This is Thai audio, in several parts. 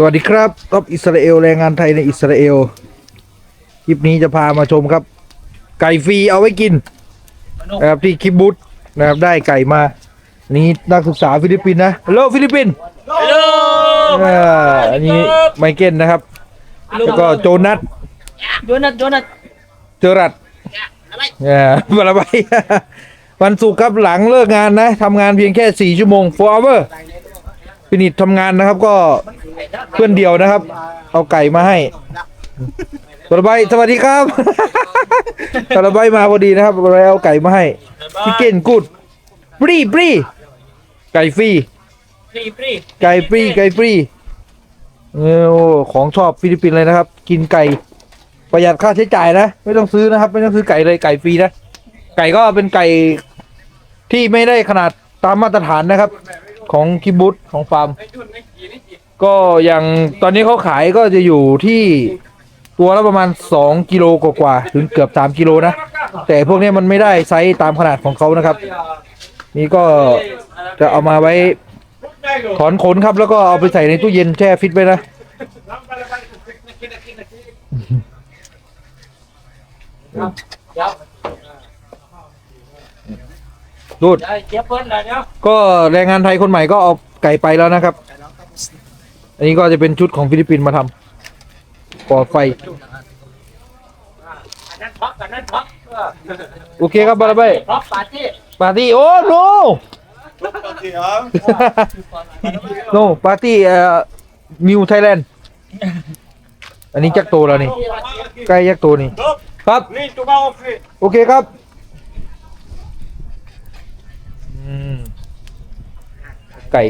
สวัสดีครับท็อปอิสราเอลแรงงานไทยในอิสราเอลคลิปนี้จะพามาชมครับ ไก่ฟรีเอาไว้กินนะครับที่คิบบุตนะครับได้ไก่มา นี่นักศึกษาฟิลิปปินส์นะฮัลโหลฟิลิปปินส์ฮัลโหลอ่าอันนี้ไมเคิลนะครับ แล้วก็โจนัสโดนัทโดนัทเจอรัดอ่าบาราบายวันศุกร์ครับหลังเลิกงานนะทำงานเพียงแค่ 4 ชั่วโมง 4 hour ฟินิชทำงานนะครับก็ เพื่อนเดียวนะครับ เอาไก่มาให้บาราบายสวัสดีครับบาราบายมาพอดีนะครับบาราบายเอาไก่มาให้ชิคเก้นกูดฟรีฟรีไก่ฟรีฟรีฟรีไก่ฟรีไก่ฟรีเออโอ้ของชอบฟิลิปปินส์เลยนะครับ กินไก่ประหยัดค่าใช้จ่ายนะ ไม่ต้องซื้อนะครับ ไม่ต้องซื้อไก่เลยไก่ฟรีนะ ไก่ก็เป็นไก่ที่ไม่ได้ขนาดตามมาตรฐานนะครับ ของคิบุตของฟาร์ม ก็อย่างตอนนี้เขาขายก็จะอยู่ที่ตัวละประมาณ 2 กิโลกว่าๆถึงเกือบ 3 กิโลนะ แต่พวกนี้มันไม่ได้ไซส์ตามขนาดของเขานะครับ นี่ก็จะเอามาไว้ถอนขนครับ แล้วก็เอาไปใส่ในตู้เย็นแช่ฟิตไว้นะดูดได้เจี๊ยบเปิ้ลแล้วเดี๋ยวก็แรงงานไทยคนใหม่ก็เอาไก่ไปแล้วนะครับ อันนี้ก็จะเป็นชุดของฟิลิปปินส์มาทำก่อไฟ อันนั้นท็อปอันนั้นท็อปโอเคครับบาราเบ้ท็อปปาร์ตี้ปาร์ตี้โอ้โนโนปาร์ตี้เอ่อมิวไทยแลนด์อันนี้จักโตแล้วนี่ใกล้ยักษ์โตนี่ ครับ นี่ตัวเบาฟรีโอเคครับอืมไก่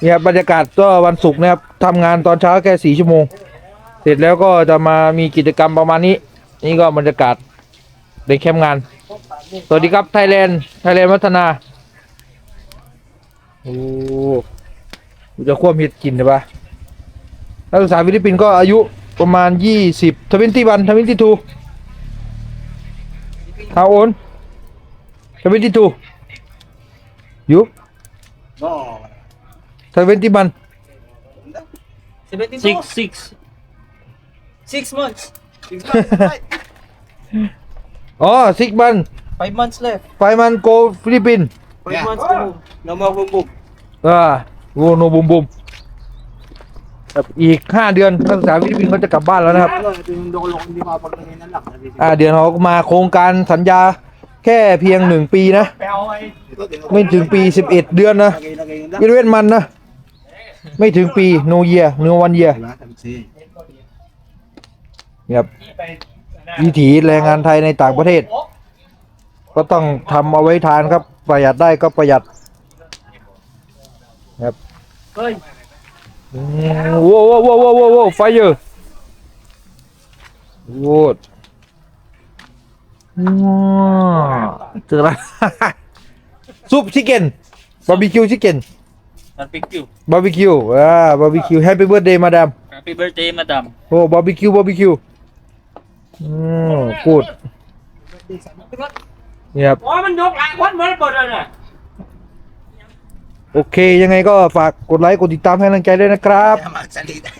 เนี่ยบรรยากาศก็วันศุกร์นะครับทำงานตอนเช้าแค่สี่ชั่วโมง เสร็จแล้วก็จะมามีกิจกรรมประมาณนี้ นี่ก็บรรยากาศในแคมป์งาน สวัสดีครับไทยแลนด์ไทยแลนด์พัฒนา โอ้กูจะควบเห็ดกินใช่ปะนักศึกษาฟิลิปปินส์ก็อายุประมาณยี่สิบทวินตี้วันทวินตี้ทูฮาโอนทวินตี้ทูยู no ทวินตี้วัน six six six months อ๋อซิกบัน five months left ไฟมันโกฟิลิปปินส์ five Yeah. months to go no more boom boom อ่าโวโนบุมบุมครับอีกห้าเดือนนักศึกษาฟิลิปปินส์เขาจะกลับบ้านแล้วนะครับ yung dolo hindi mapagtingin ng lang อ่า เดือนเขามาโครงการสัญญาแค่เพียงหนึ่งปีนะ ไม่ถึงปีสิบเอ็ดเดือนนะวิเวนมันนะ ไม่ถึงปีโนเยียโนวันเยียครับวิถีแรงงานไทยในต่างประเทศ ก็ต้องทำเอาไว้ทานครับ ประหยัดได้ก็ประหยัดครับโว้โว้วโว้โว้วโว้โว้ไฟเยอร์โว้ดว้าวเจอแล้ว ซุปชิคเก้นบาร์บีคิวชิคเก้น barbecue บาร์บีคิวอ่าบาร์บีคิวแฮปปี้เบิร์ดเดย์มาดาม happy birthday madam โอ้บาร์บีคิวบาร์บีคิวอืมกูดเนี่ยครับ โอ้ยมันยกหลายคนเหมือนเปิดเลยเนี่ย โอเค ยังไงก็ฝากกดไลค์ กดติดตามให้กำลังใจด้วยนะครับ magsalita